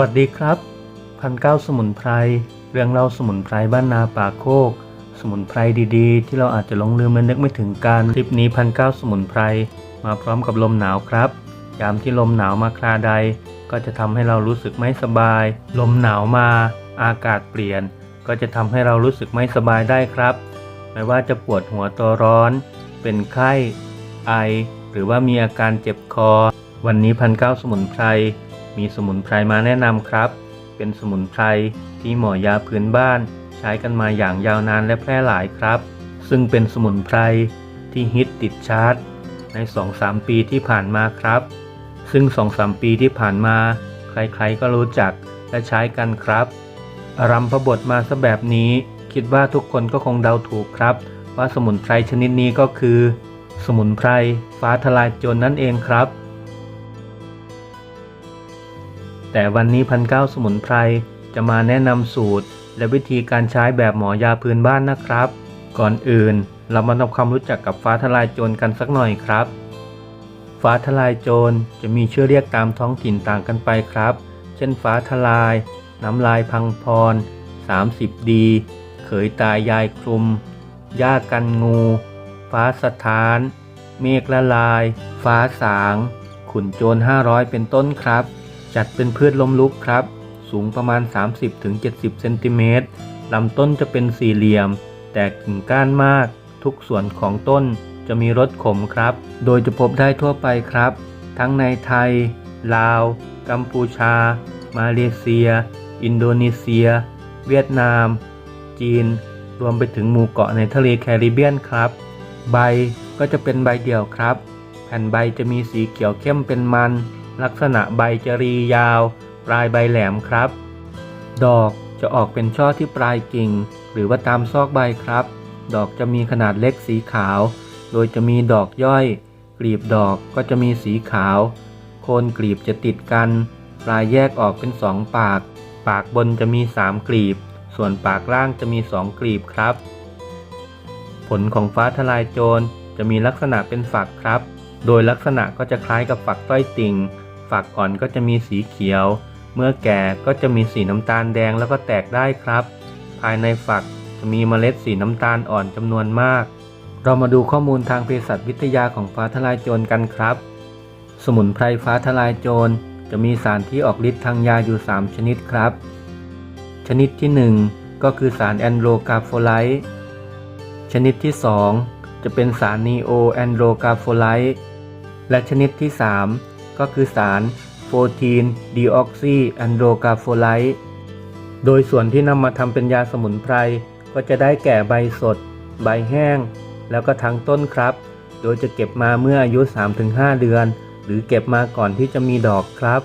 สวัสดีครับ พันเก้าสมุนไพร เรื่องเล่าสมุนไพรบ้านนาป่าโคก สมุนไพรดีๆ ที่เราอาจจะหลงลืมและนึกไม่ถึงกันทริปนี้พันเก้าสมุนไพร มาพร้อมกับลมหนาวครับ ยามที่ลมหนาวมาคราใด ก็จะทำให้เรารู้สึกไม่สบาย ลมหนาวมา อากาศเปลี่ยน ก็จะทำให้เรารู้สึกไม่สบายได้ครับ ไม่ว่าจะปวดหัวตัวร้อน เป็นไข้ ไอ หรือว่ามีอาการเจ็บคอ วันนี้พันเก้าสมุนไพร มีสมุนไพรมาแนะนำครับ เป็นสมุนไพรที่หมอยาพื้นบ้าน ใช้กันมาอย่างยาวนานและแพร่หลายครับ ซึ่งเป็นสมุนไพรที่ฮิตติดชาร์ตใน 2-3 ปีที่ผ่านมาครับ ซึ่ง 2-3 ปีที่ผ่านมา ใครๆก็รู้จักและใช้กันครับรัมพบทมาซะแบบนี้ คิดว่าทุกคนก็คงเดาถูกครับ ว่าสมุนไพรชนิดนี้ก็คือ สมุนไพรฟ้าทลายโจรนั่นเองครับ แต่วันนี้พันเก้าสมุนไพรจะมาแนะนำสูตร และวิธีการใช้แบบหมอยาพื้นบ้านนะครับ ก่อนอื่นเรามาทำความรู้จักกับฟ้าทลายโจรกันสักหน่อยครับ ฟ้าทลายโจรจะมีชื่อเรียกตามท้องถิ่นต่างกันไปครับ เช่น ฟ้าทลาย น้ำลายพังพร 30 ดี เขยตายายคลุมย่ากันงู ฟ้าสถาน เมฆละลาย ฟ้าสาง ขุนโจร500 เป็นต้นครับ จัดเป็นพืชล้มลุกครับ สูงประมาณ 30-70 เซนติเมตรลำต้นจะเป็นสี่เหลี่ยม แต่กิ่งก้านมาก ทุกส่วนของต้นจะมีรสขมครับ โดยจะพบได้ทั่วไปครับ ทั้งในไทย ลาว กัมพูชา มาเลเซีย อินโดนีเซีย เวียดนาม จีน รวมไปถึงหมู่เกาะในทะเลแคริบเบียนครับ ใบก็จะเป็นใบเดี่ยวครับ แผ่นใบจะมีสีเขียวเข้มเป็นมัน ลักษณะใบจะรียาว ปลายใบแหลมครับ ดอกจะออกเป็นช่อที่ปลายกิ่ง หรือว่าตามซอกใบครับ ดอกจะมีขนาดเล็กสีขาว โดยจะมีดอกย่อย กลีบดอกก็จะมีสีขาว โคนกลีบจะติดกัน ปลายแยกออกเป็นสองปาก ปากบนจะมีสามกลีบ ส่วนปากล่างจะมีสองกลีบครับ ผลของฟ้าทลายโจรจะมีลักษณะเป็นฝักครับ โดยลักษณะก็จะคล้ายกับฝักต้อยติ่ง ฝักอ่อนก็จะมีสีเขียว เมื่อแก่ก็จะมีสีน้ำตาลแดงแล้วก็แตกได้ครับ ภายในฝักจะมีเมล็ดสีน้ำตาลอ่อนจำนวนมาก เรามาดูข้อมูลทางเภสัชวิทยาของฟ้าทลายโจรกันครับ สมุนไพรฟ้าทลายโจรจะมีสารที่ออกฤทธิ์ทางยาอยู่ 3 ชนิดครับ ชนิดที่ 1 ก็คือสารแอนโดรกาโฟไลต์ชนิดที่ 2 จะเป็นสารนีโอแอนโดรกาโฟไลต์และชนิดที่ 3 ก็คือสารโฟทีนดีออกซีแอนโดรกาโฟไลต์โดยส่วนที่นำมาทำเป็นยาสมุนไพร ก็จะได้แก่ใบสด ใบแห้ง แล้วก็ทั้งต้นครับ โดยจะเก็บมาเมื่ออายุ 3-5 เดือน หรือเก็บมาก่อนที่จะมีดอกครับ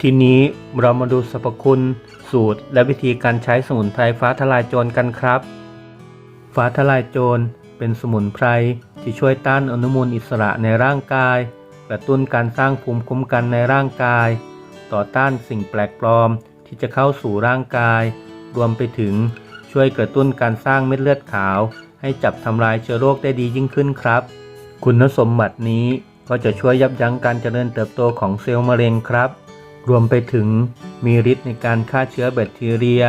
ทีนี้เรามาดูสรรพคุณ สูตร และวิธีการใช้สมุนไพรฟ้าทลายโจรกันครับ ฟ้าทลายโจรเป็นสมุนไพรที่ช่วยต้านอนุมูลอิสระในร่างกาย กระตุ้นการสร้างภูมิคุ้มกันในร่างกาย ต่อต้านสิ่งแปลกปลอมที่จะเข้าสู่ร่างกาย รวมไปถึงช่วยกระตุ้นการสร้างเม็ดเลือดขาว ให้จับทำลายเชื้อโรคได้ดียิ่งขึ้นครับ คุณสมบัตินี้ก็จะช่วยยับยั้งการเจริญเติบโตของเซลล์มะเร็งครับ รวมไปถึงมีฤทธิ์ในการฆ่าเชื้อแบคทีเรีย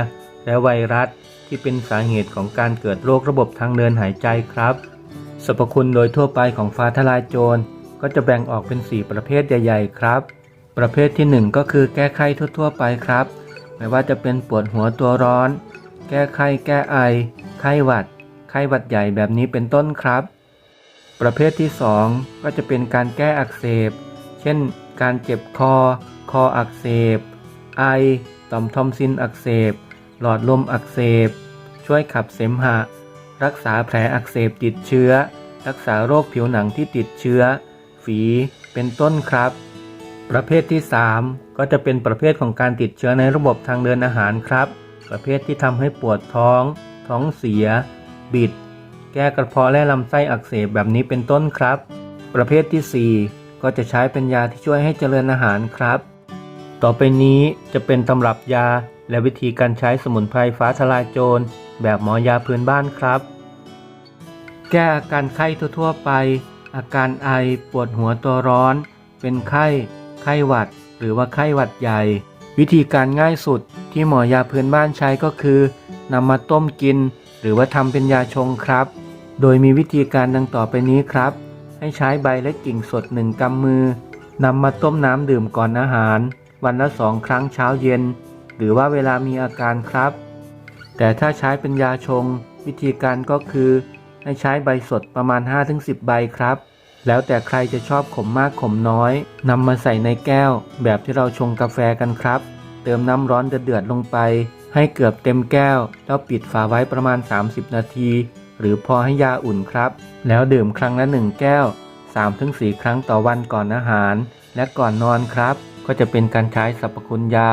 และไวรัสที่เป็นสาเหตุของการเกิดโรคระบบทางเดินหายใจครับสรรพคุณโดยทั่วไปของฟ้าทลายโจร ก็จะแบ่งออกเป็น 4 ประเภทใหญ่ ๆ ครับ ประเภทที่ 1 ก็คือแก้ไข้ทั่ว ๆ ไปครับ ไม่ว่าจะเป็นปวดหัวตัวร้อน แก้ไข้แก้ไอ ไข้หวัด ไข้หวัดใหญ่แบบนี้เป็นต้นครับ ประเภทที่ 2 ก็จะเป็นการแก้อักเสบ เช่น การเจ็บคอ คออักเสบ ไอ ต่อมทอมซินอักเสบ หลอดลมอักเสบ ช่วยขับเสมหะ รักษาแผลอักเสบติดเชื้อ รักษาโรคผิวหนังที่ติดเชื้อ ฝีเป็นต้นครับ ประเภทที่ 3 ก็จะเป็นประเภทของการติดเชื้อในระบบทางเดินอาหารครับ ประเภทที่ทำให้ปวดท้อง ท้องเสีย บิด แก้กระเพาะและลำไส้อักเสบแบบนี้เป็นต้นครับ ประเภทที่ 4 ก็จะใช้เป็นยาที่ช่วยให้เจริญอาหารครับ ต่อไปนี้จะเป็นตำรับยาและวิธีการใช้สมุนไพรฟ้าทลายโจรแบบหมอยาพื้นบ้านครับ แก้อาการไข้ทั่วๆไป อาการไอปวดหัวตัวร้อน เป็นไข้ ไข้หวัด หรือว่าไข้หวัดใหญ่ วิธีการง่ายสุดที่หมอยาพื้นบ้านใช้ก็คือนำมาต้มกิน หรือว่าทำเป็นยาชงครับ โดยมีวิธีการดังต่อไปนี้ครับ ให้ใช้ใบและกิ่งสดหนึ่งกำมือนำมาต้มน้ำดื่มก่อนอาหาร วันละสองครั้งเช้าเย็น หรือว่าเวลามีอาการครับ แต่ถ้าใช้เป็นยาชง วิธีการก็คือ ให้ใช้ใบสดประมาณ 5-10 ใบครับ แล้วแต่ใครจะชอบขมมากขมน้อยนำมาใส่ในแก้ว แบบที่เราชงกาแฟกันครับ เติมน้ำร้อนเดือดๆลงไป ให้เกือบเต็มแก้ว แล้วปิดฝาไว้ประมาณ 30 นาที หรือพอให้ยาอุ่นครับ แล้วดื่มครั้งละ 1 แก้ว 3-4 ครั้งต่อวันก่อนอาหาร และก่อนนอนครับ ก็จะเป็นการใช้สรรพคุณยา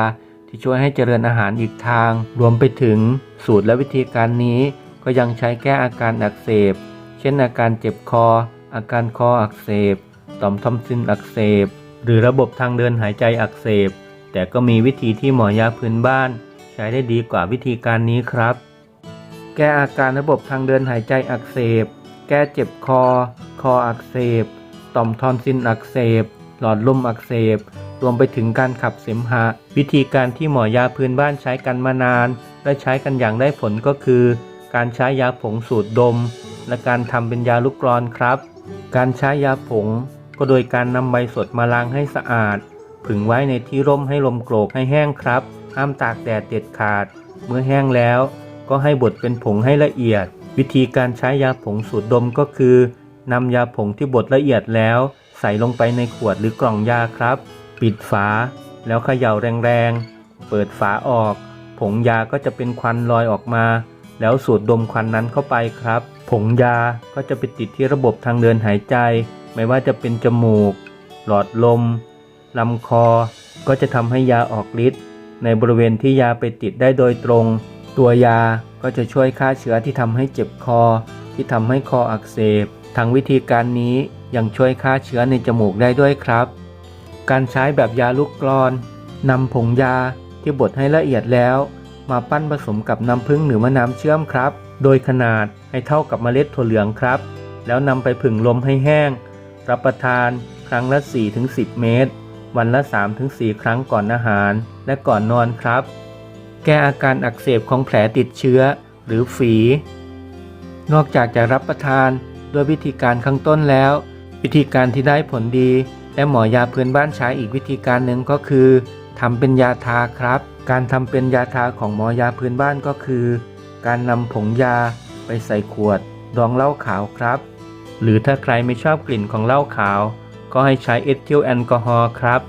ที่ช่วยให้เจริญอาหารอีกทาง รวมไปถึงสูตรและวิธีการนี้ ก็ยังใช้แก้อาการอักเสบ เช่นอาการเจ็บคอ อาการคออักเสบ ต่อมทอมซินอักเสบ หรือระบบทางเดินหายใจอักเสบ แต่ก็มีวิธีที่หมอยาพื้นบ้าน ใช้ได้ดีกว่าวิธีการนี้ครับ แก้อาการระบบทางเดินหายใจอักเสบ แก้เจ็บคอ คออักเสบ ต่อมทอนซิลอักเสบ หลอดลมอักเสบ รวมไปถึงการขับเสมหะ วิธีการที่หมอยาพื้นบ้านใช้กันมานาน และใช้กันอย่างได้ผลก็คือ การใช้ยาผงสูตรดม และการทำเป็นยาลูกกรอนครับ การใช้ยาผงก็โดยการนำใบสดมาล้างให้สะอาด ผึ่งไว้ในที่ร่มให้ลมโกรกให้แห้งครับ ห้ามตากแดดเด็ดขาด เมื่อแห้งแล้ว ก็ให้บดเป็นผงให้ละเอียด วิธีการใช้ยาผงสูตรดมก็คือนำยาผงที่บดละเอียดแล้ว ใส่ลงไปในขวดหรือกล่องยาครับ ปิดฝา แล้วเขย่าแรงๆ เปิดฝาออก ผงยาก็จะเป็นควันลอยออกมา แล้วสูดดมควันนั้นเข้าไปครับ ผงยาก็จะไปติดที่ระบบทางเดินหายใจ ไม่ว่าจะเป็นจมูก หลอดลมลำคอ ก็จะทำให้ยาออกฤทธิ์ในบริเวณที่ยาไปติดได้โดยตรง ตัวยาก็จะช่วยฆ่าเชื้อที่ทำให้เจ็บคอ ที่ทำให้คออักเสบทางวิธีการนี้ยังช่วยฆ่าเชื้อในจมูกได้ด้วยครับ การใช้แบบยาลูกกรอนนำผงยาที่บดให้ละเอียดแล้ว มาปั้นผสมกับน้ำผึ้งหรือมะน้ำเชื่อมครับ โดยขนาดให้เท่ากับเมล็ดถั่วเหลืองครับ แล้วนำไปผึ่งลมให้แห้ง รับประทานครั้งละ 4-10 เม็ดวันละ 3-4 ครั้งก่อนอาหารและก่อนนอนครับ แก้อาการอักเสบของแผลติดเชื้อหรือฝี นอกจากจะรับประทานด้วยวิธีการข้างต้นแล้ว วิธีการที่ได้ผลดี และหมอยาพื้นบ้านใช้อีกวิธีการหนึ่งก็คือทำเป็นยาทาครับ การทำเป็นยาทาของหมอยาพื้นบ้านก็คือ การนำผงยาไปใส่ขวด ดองเหล้าขาวครับ หรือถ้าใครไม่ชอบกลิ่นของเหล้าขาว ก็ให้ใช้เอทิลแอลกอฮอล์ครับ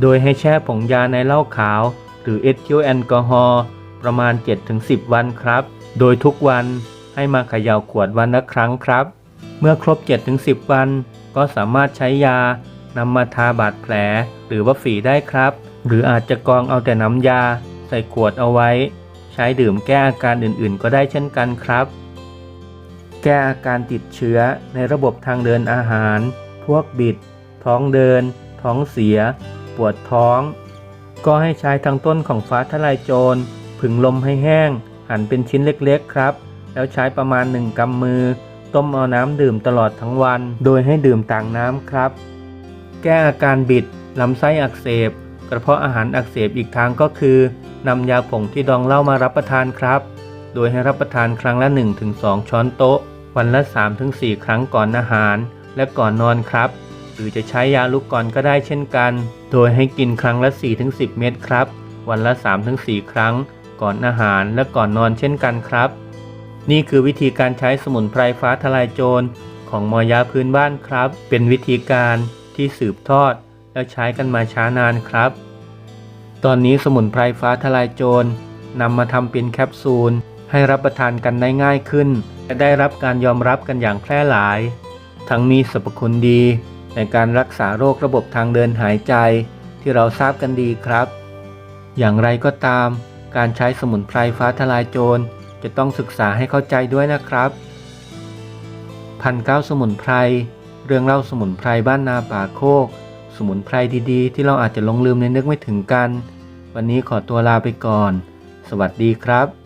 โดยให้แช่ผงยาในเหล้าขาว หรือเอทิลแอลกอฮอล์ประมาณ 7-10 วันครับ โดยทุกวันให้มาเขย่าขวดวันละครั้งครับ เมื่อครบ 7-10 วัน ก็สามารถใช้ยานำมาทาบาดแผลหรือว่าฝีได้ครับ หรืออาจจะกองเอาแต่น้ำยา ใส่ขวดเอาไว้ ใช้ดื่มแก้อาการอื่นๆ ก็ได้เช่นกันครับ แก้อาการติดเชื้อในระบบทางเดินอาหาร พวกบิด ท้องเดิน ท้องเสีย ปวดท้อง ก็ให้ใช้ทั้งต้นของฟ้าทะลายโจร ผึ่งลมให้แห้ง หั่นเป็นชิ้นเล็กๆครับ แล้วใช้ประมาณหนึ่งกำมือ ต้มเอาน้ำดื่มตลอดทั้งวัน โดยให้ดื่มต่างน้ำครับ แก้อาการบิดลำไส้อักเสบ กระเพาะอาหารอักเสบอีกทางก็คือนำยาผงที่ดองเหล้ามารับประทานครับ โดยให้รับประทานครั้งละ 1-2 ช้อนโต๊ะ วันละ 3-4 ครั้งก่อนอาหาร และก่อนนอนครับ หรือจะใช้ยาลูกกรอนก็ได้เช่นกัน โดยให้กินครั้งละ 4-10 เม็ดครับ วันละ 3-4 ครั้ง ก่อนอาหารและก่อนนอนเช่นกันครับ นี่คือวิธีการใช้สมุนไพรฟ้าทลายโจรของมอยาพื้นบ้านครับ เป็นวิธีการที่สืบทอด และใช้กันมาช้านานครับ ตอนนี้สมุนไพรฟ้าทลายโจรนำมาทำเป็นแคปซูล ให้รับประทานกันได้ง่ายขึ้น และได้รับการยอมรับกันอย่างแพร่หลาย ทั้งมีสรรพคุณดี ในการรักษาโรคระบบทางเดินหายใจที่เราทราบกันดีครับ อย่างไรก็ตาม การใช้สมุนไพรฟ้าทลายโจรจะต้องศึกษาให้เข้าใจด้วยนะครับพันเก้าสมุนไพร เรื่องเล่าสมุนไพรบ้านนาป่าโคก มุนไพรดีๆ ที่เราอาจจะลงลืมในนึกไม่ถึงกัน วันนี้ขอตัวลาไปก่อน สวัสดีครับ